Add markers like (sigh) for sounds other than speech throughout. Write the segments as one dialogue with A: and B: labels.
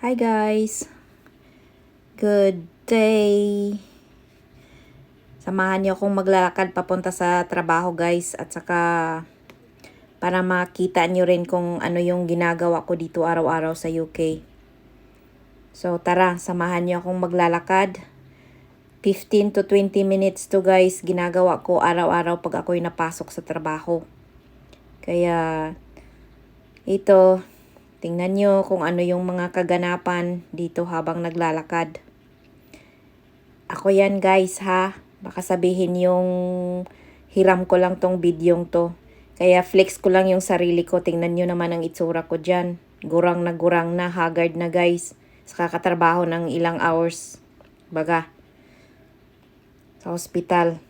A: Hi guys! Good day! Samahan niyo akong maglalakad papunta sa trabaho guys at saka para makita niyo rin kung ano yung ginagawa ko dito araw-araw sa UK. So tara, samahan niyo akong maglalakad. 15 to 20 minutes to guys ginagawa ko araw-araw pag ako'y napasok sa trabaho. Kaya ito, tingnan nyo kung ano yung mga kaganapan dito habang naglalakad. Ako yan guys ha. Baka sabihin yung hiram ko lang tong bidyong to. Kaya flex ko lang yung sarili ko. Tingnan nyo naman ang itsura ko dyan. Gurang na gurang na, haggard na guys. Sa kakatrabaho ng ilang hours. Baga. Sa hospital.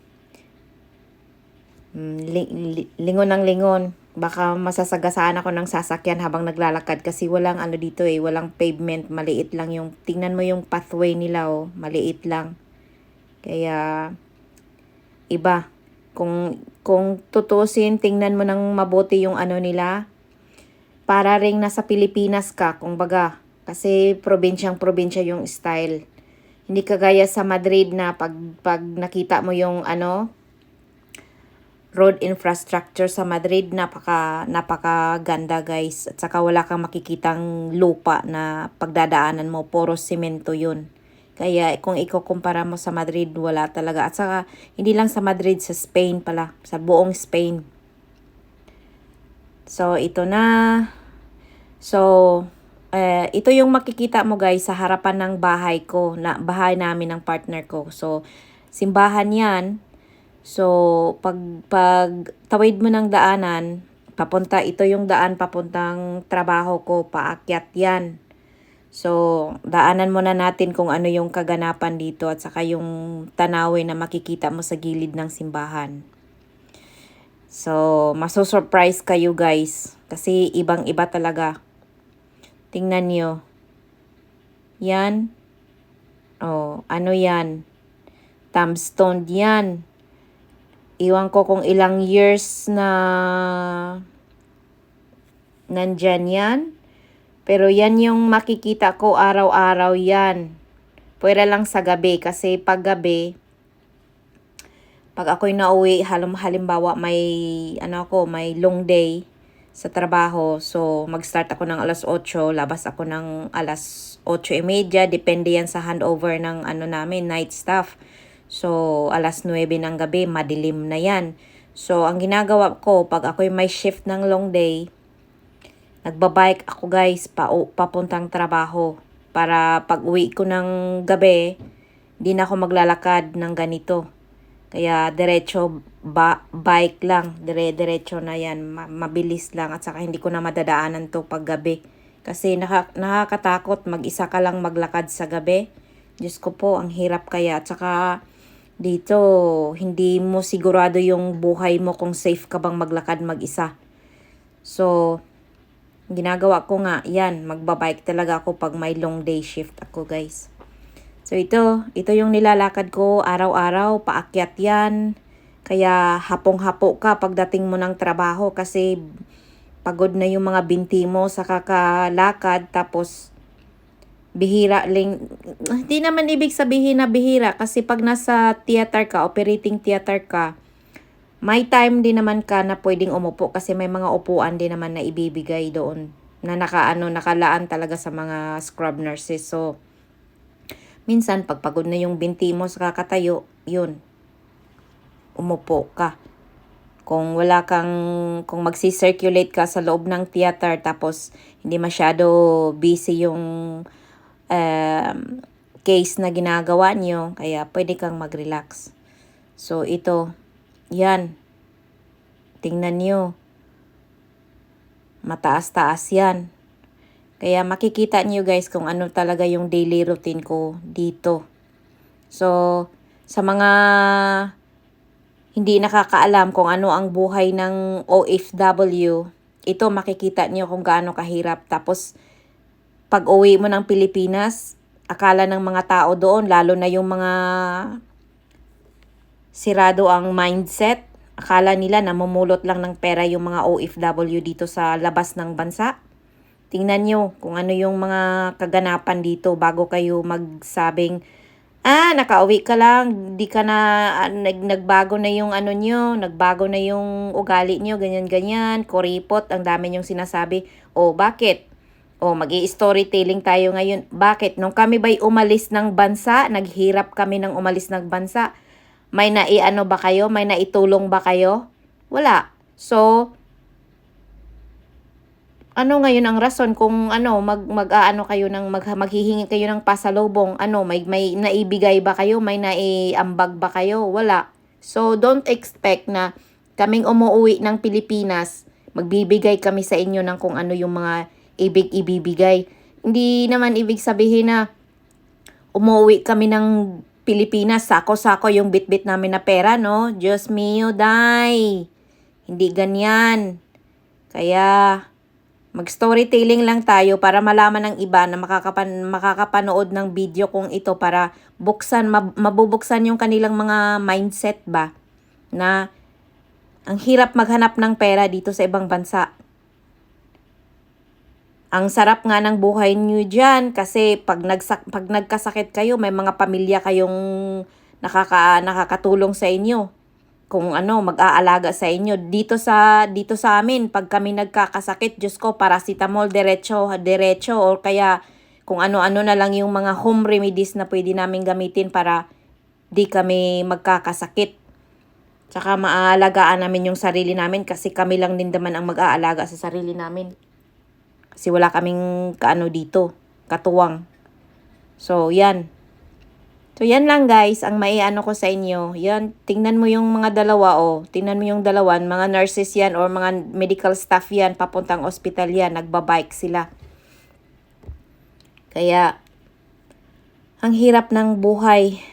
A: Mm, li- li- lingon ng lingon. Baka masasagasaan ako ng sasakyan habang naglalakad kasi walang ano dito eh, walang pavement, maliit lang yung, tingnan mo yung pathway nila oh, maliit lang. Kaya, iba. Kung, kung tutusin, tingnan mo ng mabuti yung ano nila, para ring nasa Pilipinas ka, kung baga. Kasi probinsyang probinsya yung style. Hindi kagaya sa Madrid na pag, pag nakita mo yung ano, road infrastructure sa Madrid napaka napakaganda guys. At saka wala kang makikitang lupa na pagdadaanan mo. Puro semento yun. Kaya kung ikukumpara mo sa Madrid wala talaga. At saka hindi lang sa Madrid sa Spain pala. Sa buong Spain. So ito na. So eh, ito yung makikita mo guys sa harapan ng bahay ko na bahay namin ng partner ko. So simbahan yan So, pag, pag tawid mo ng daanan, papunta, ito yung daan papuntang trabaho ko, paakyat yan. So, daanan muna natin kung ano yung kaganapan dito at saka yung tanawin na makikita mo sa gilid ng simbahan. So, maso-surprise kayo guys kasi ibang-iba talaga. Tingnan nyo. Yan. Oh, ano yan? Tombstone yan. Iwan ko kung ilang years na nandyan yan. Pero yan yung makikita ko araw-araw yan. Pwera lang sa gabi kasi pag gabi, pag ako'y nauwi, halim, halimbawa may, ano ako, may long day sa trabaho. So, mag-start ako ng alas 8, labas ako ng alas 8.30. Depende yan sa handover ng ano namin, night staff. So, alas 9 ng gabi, madilim na yan. So, ang ginagawa ko, pag ako'y may shift ng long day, nagbabike ako guys, pa papuntang trabaho. Para pag uwi ko ng gabi, di na ako maglalakad ng ganito. Kaya diretso ba, bike lang, dire-diretso na yan, Ma mabilis lang at saka hindi ko na madadaanan to pag gabi. Kasi naka, nakakatakot mag-isa ka lang maglakad sa gabi. Diyos ko po, ang hirap kaya. At saka dito, hindi mo sigurado yung buhay mo kung safe ka bang maglakad mag-isa. So, ginagawa ko nga, yan, magbabike talaga ako pag may long day shift ako guys. So ito, ito yung nilalakad ko araw-araw, paakyat yan. Kaya hapong-hapo ka pagdating mo ng trabaho kasi pagod na yung mga binti mo sa kakalakad tapos bihira ling hindi naman ibig sabihin na bihira kasi pag nasa theater ka, operating theater ka, may time din naman ka na pwedeng umupo kasi may mga upuan din naman na ibibigay doon na nakaano nakalaan talaga sa mga scrub nurses. So minsan pag pagod na yung binti mo sa kakatayo, yun. Umupo ka. Kung wala kang kung magsi-circulate ka sa loob ng theater tapos hindi masyado busy yung um, case na ginagawa nyo, kaya pwede kang mag-relax. So, ito, yan. Tingnan nyo. Mataas-taas yan. Kaya makikita nyo guys kung ano talaga yung daily routine ko dito. So, sa mga hindi nakakaalam kung ano ang buhay ng OFW, ito makikita nyo kung gaano kahirap. Tapos, pag uwi mo ng Pilipinas, akala ng mga tao doon, lalo na yung mga sirado ang mindset, akala nila na mamulot lang ng pera yung mga OFW dito sa labas ng bansa. tingnan nyo kung ano yung mga kaganapan dito bago kayo magsabing, ah, nakauwi ka lang, di ka na, ah, nag, nagbago na yung ano nyo, nagbago na yung ugali nyo, ganyan-ganyan, kuripot, ang dami nyong sinasabi. O, bakit? O, mag storytelling tayo ngayon. Bakit? Nung kami ba'y umalis ng bansa, naghirap kami ng umalis ng bansa, may naiano ba kayo? May naitulong ba kayo? Wala. So, ano ngayon ang rason kung ano mag mag-aano kayo ng mag, maghihingi kayo ng pasalubong ano may may naibigay ba kayo may naiambag ba kayo wala so don't expect na kaming umuwi ng Pilipinas magbibigay kami sa inyo ng kung ano yung mga ibig ibibigay. Hindi naman ibig sabihin na umuwi kami ng Pilipinas sako-sako yung bitbit namin na pera no? Diyos mio dai hindi ganyan. Kaya Mag-storytelling lang tayo para malaman ng iba na makakapan makakapanood ng video kung ito para buksan, mab, mabubuksan yung kanilang mga mindset ba na ang hirap maghanap ng pera dito sa ibang bansa. Ang sarap nga ng buhay niyo diyan kasi pag nagsak pag nagkasakit kayo, may mga pamilya kayong nakaka nakakatulong sa inyo kung ano, mag-aalaga sa inyo. Dito sa dito sa amin, pag kami nagkakasakit, Diyos ko, paracetamol diretso, diretso or kaya kung ano-ano na lang yung mga home remedies na pwede namin gamitin para di kami magkakasakit. Tsaka maaalagaan namin yung sarili namin kasi kami lang din naman ang mag-aalaga sa sarili namin. Kasi wala kaming kaano dito, katuwang. So, yan. So, yan lang guys, ang maiano ko sa inyo. Yan, tingnan mo yung mga dalawa, oh. Tingnan mo yung dalawan, mga nurses yan or mga medical staff yan, papuntang ospital yan, nagbabike sila. Kaya, ang hirap ng buhay.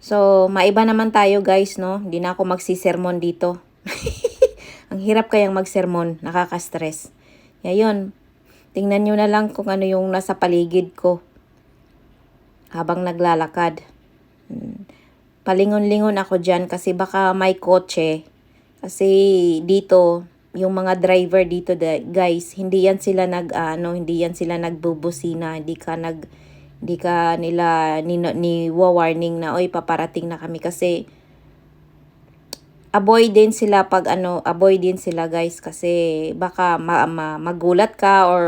A: So, maiba naman tayo guys, no? Hindi na ako magsisermon dito. (laughs) ang hirap kayang magsermon, nakaka-stress. Ngayon, tingnan nyo na lang kung ano yung nasa paligid ko habang naglalakad. Hmm. Palingon-lingon ako dyan kasi baka may kotse. Kasi dito, yung mga driver dito guys, hindi yan sila nag ano, hindi yan sila nagbubusina, hindi ka nag hindi ka nila ni, ni warning na oy paparating na kami kasi avoid din sila pag ano, avoid din sila guys kasi baka ma, ma, magulat ka or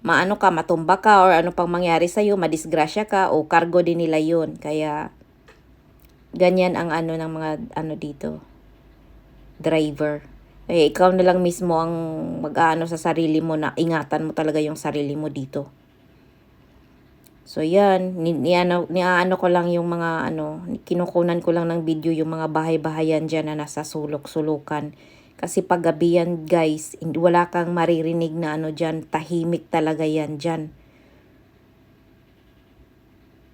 A: maano ka, matumba ka or ano pang mangyari sa'yo, madisgrasya ka o cargo din nila yun. Kaya ganyan ang ano ng mga ano dito, driver. Eh, ikaw na lang mismo ang mag-ano sa sarili mo na ingatan mo talaga yung sarili mo dito. So yan, ni, ni, ano, ni ano ko lang yung mga ano, kinukunan ko lang ng video yung mga bahay-bahayan dyan na nasa sulok-sulukan kasi pag gabi yan guys, wala kang maririnig na ano dyan, tahimik talaga yan dyan.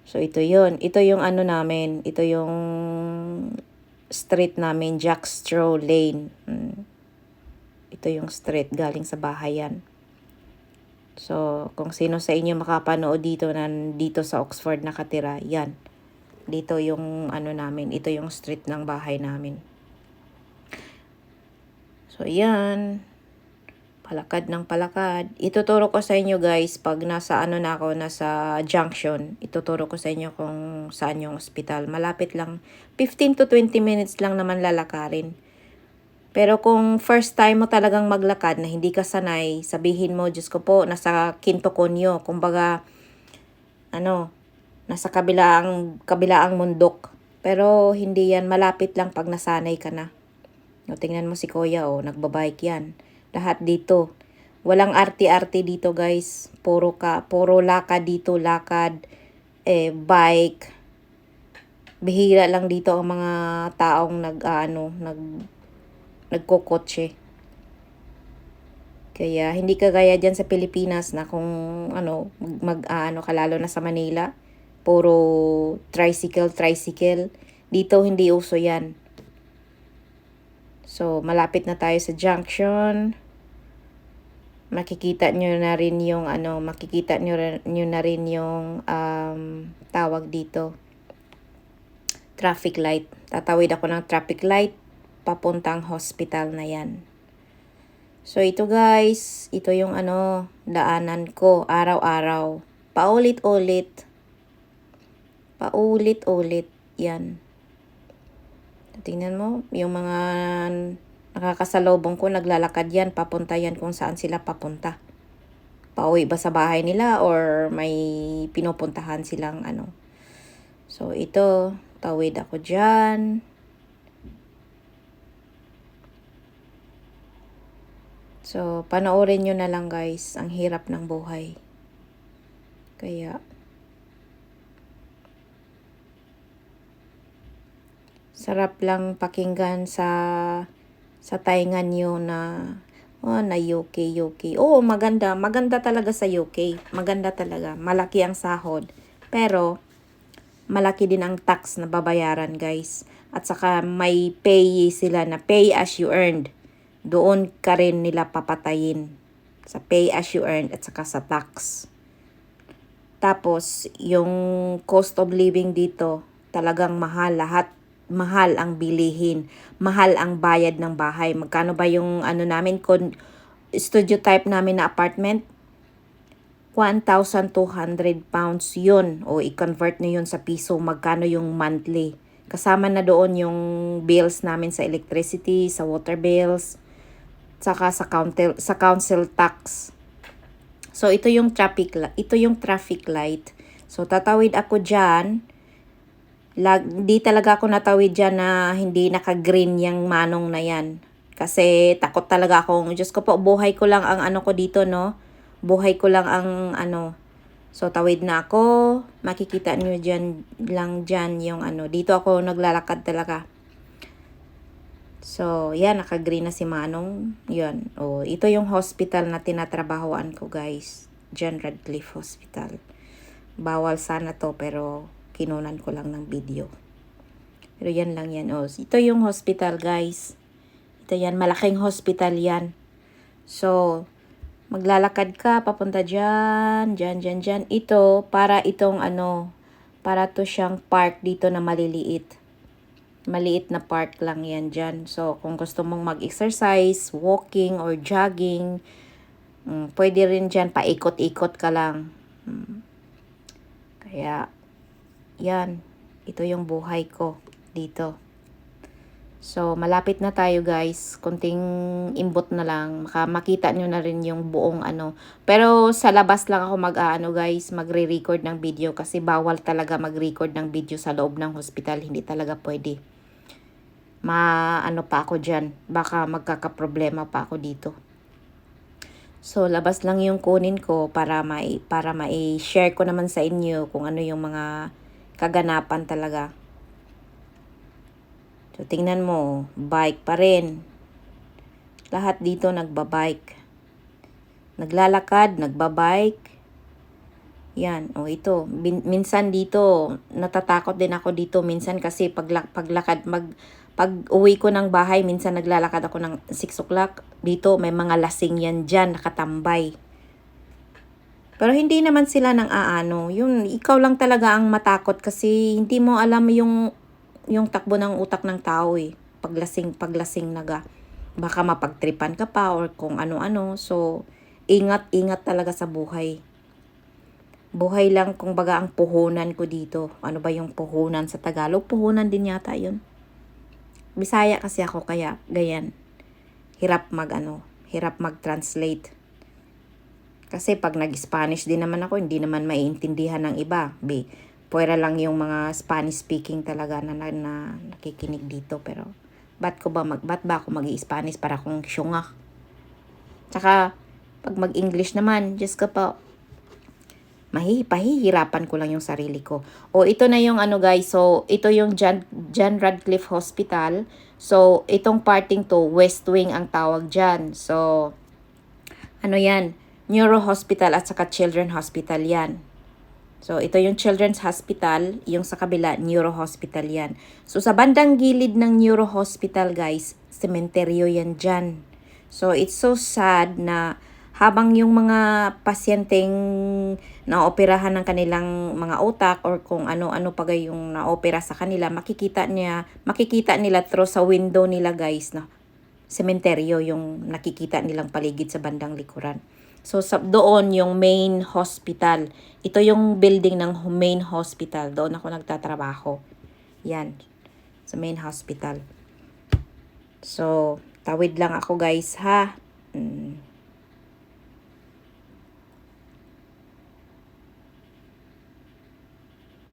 A: So ito yon ito yung ano namin, ito yung street namin, Jack Straw Lane. Hmm. Ito yung street galing sa bahay yan. So, kung sino sa inyo makapanood dito na dito sa Oxford nakatira, yan. Dito yung ano namin, ito yung street ng bahay namin. So, yan. Palakad ng palakad. Ituturo ko sa inyo guys, pag nasa ano na ako, nasa junction, ituturo ko sa inyo kung saan yung hospital. Malapit lang. 15 to 20 minutes lang naman lalakarin. Pero kung first time mo talagang maglakad na hindi ka sanay, sabihin mo, Diyos ko po, nasa kinto konyo. Kumbaga, ano, nasa kabilaang, kabilaang mundok. Pero hindi yan malapit lang pag nasanay ka na. O, tingnan mo si Kuya, oh, nagbabike yan. Lahat dito. Walang arti-arti dito, guys. Puro ka, puro lakad dito, lakad, eh, bike. Bihira lang dito ang mga taong nag, ano, nag, nagkokotse. Kaya, hindi kagaya dyan sa Pilipinas na kung, ano, mag, ano, kalalo na sa Manila. Puro tricycle, tricycle. Dito, hindi uso yan So, malapit na tayo sa junction. Makikita nyo na rin yung ano, makikita nyo, nyo na rin yung um, tawag dito. Traffic light. Tatawid ako ng traffic light papuntang hospital na yan. So ito guys, ito yung ano, daanan ko araw-araw. Paulit-ulit. Paulit-ulit. Yan. Tingnan mo, yung mga nakakasalubong ko, naglalakad yan, papunta yan kung saan sila papunta. Pauwi ba sa bahay nila or may pinupuntahan silang ano. So ito, tawid ako dyan. So, panoorin nyo na lang guys, ang hirap ng buhay. Kaya, sarap lang pakinggan sa sa tainga nyo na oh, na UK, UK. Oo, maganda. Maganda talaga sa UK. Maganda talaga. Malaki ang sahod. Pero, malaki din ang tax na babayaran, guys. At saka may pay sila na pay as you earned. Doon ka rin nila papatayin. Sa pay as you earned at saka sa tax. Tapos, yung cost of living dito, talagang mahal lahat. Mahal ang bilihin. Mahal ang bayad ng bahay. Magkano ba yung ano namin, kon, studio type namin na apartment? 1,200 pounds yun. O i-convert nyo yun sa piso. Magkano yung monthly. Kasama na doon yung bills namin sa electricity, sa water bills, saka sa council, sa council tax. So ito yung traffic ito yung traffic light. So tatawid ako diyan. Lag, di talaga ako natawid diyan na hindi naka-green yung manong na yan. Kasi takot talaga akong, Diyos ko po, buhay ko lang ang ano ko dito, no? Buhay ko lang ang ano. So tawid na ako. Makikita niyo diyan lang diyan yung ano. Dito ako naglalakad talaga. So, yan, naka-green na si Manong. Yan. O, ito yung hospital na tinatrabahoan ko, guys. John Radcliffe Hospital. Bawal sana to, pero kinunan ko lang ng video. Pero yan lang yan. O, ito yung hospital, guys. Ito yan, malaking hospital yan. So, maglalakad ka, papunta dyan, dyan, dyan, dyan. Ito, para itong ano, para to siyang park dito na maliliit maliit na park lang yan dyan. So, kung gusto mong mag-exercise, walking or jogging, mm, pwede rin dyan, paikot-ikot ka lang. Mm. Kaya, yan. Ito yung buhay ko dito. So, malapit na tayo guys. Kunting imbot na lang. Maka makita nyo na rin yung buong ano. Pero sa labas lang ako mag-ano guys, magre-record ng video kasi bawal talaga mag-record ng video sa loob ng hospital. Hindi talaga pwede ma ano pa ako dyan. Baka magkakaproblema pa ako dito. So, labas lang yung kunin ko para mai para mai-share ko naman sa inyo kung ano yung mga kaganapan talaga. So, tingnan mo, bike pa rin. Lahat dito nagbabike. Naglalakad, nagbabike. Yan, o oh, ito. Bin, minsan dito, natatakot din ako dito. Minsan kasi pagla, paglakad, mag, pag uwi ko ng bahay, minsan naglalakad ako ng 6 o'clock. Dito, may mga lasing yan dyan, nakatambay. Pero hindi naman sila nang aano. Yun, ikaw lang talaga ang matakot kasi hindi mo alam yung yung takbo ng utak ng tao eh. Paglasing, paglasing naga. Baka mapagtripan ka pa or kung ano-ano. So, ingat-ingat talaga sa buhay. Buhay lang kung baga ang puhunan ko dito. Ano ba yung puhunan sa Tagalog? Puhunan din yata yun. Bisaya kasi ako kaya gayan. Hirap mag ano, hirap mag-translate. Kasi pag nag-Spanish din naman ako, hindi naman maiintindihan ng iba. B, puwera lang yung mga Spanish speaking talaga na, na, na nakikinig dito. Pero, ba't ko ba mag, ba't ba ako mag-Spanish para kung syunga? Tsaka, pag mag-English naman, just ka pa, mahi, pahihirapan ko lang yung sarili ko. O ito na yung ano guys, so ito yung John, John Radcliffe Hospital. So itong parting to, West Wing ang tawag dyan. So ano yan, Neuro Hospital at saka Children Hospital yan. So ito yung Children's Hospital, yung sa kabila, Neuro Hospital yan. So sa bandang gilid ng Neuro Hospital guys, sementeryo yan dyan. So it's so sad na habang yung mga pasyenteng naoperahan ng kanilang mga utak or kung ano-ano pa yung naopera sa kanila, makikita niya, makikita nila through sa window nila guys na sementeryo yung nakikita nilang paligid sa bandang likuran. So, sa, doon yung main hospital. Ito yung building ng main hospital. Doon ako nagtatrabaho. Yan. Sa main hospital. So, tawid lang ako guys ha. Mm.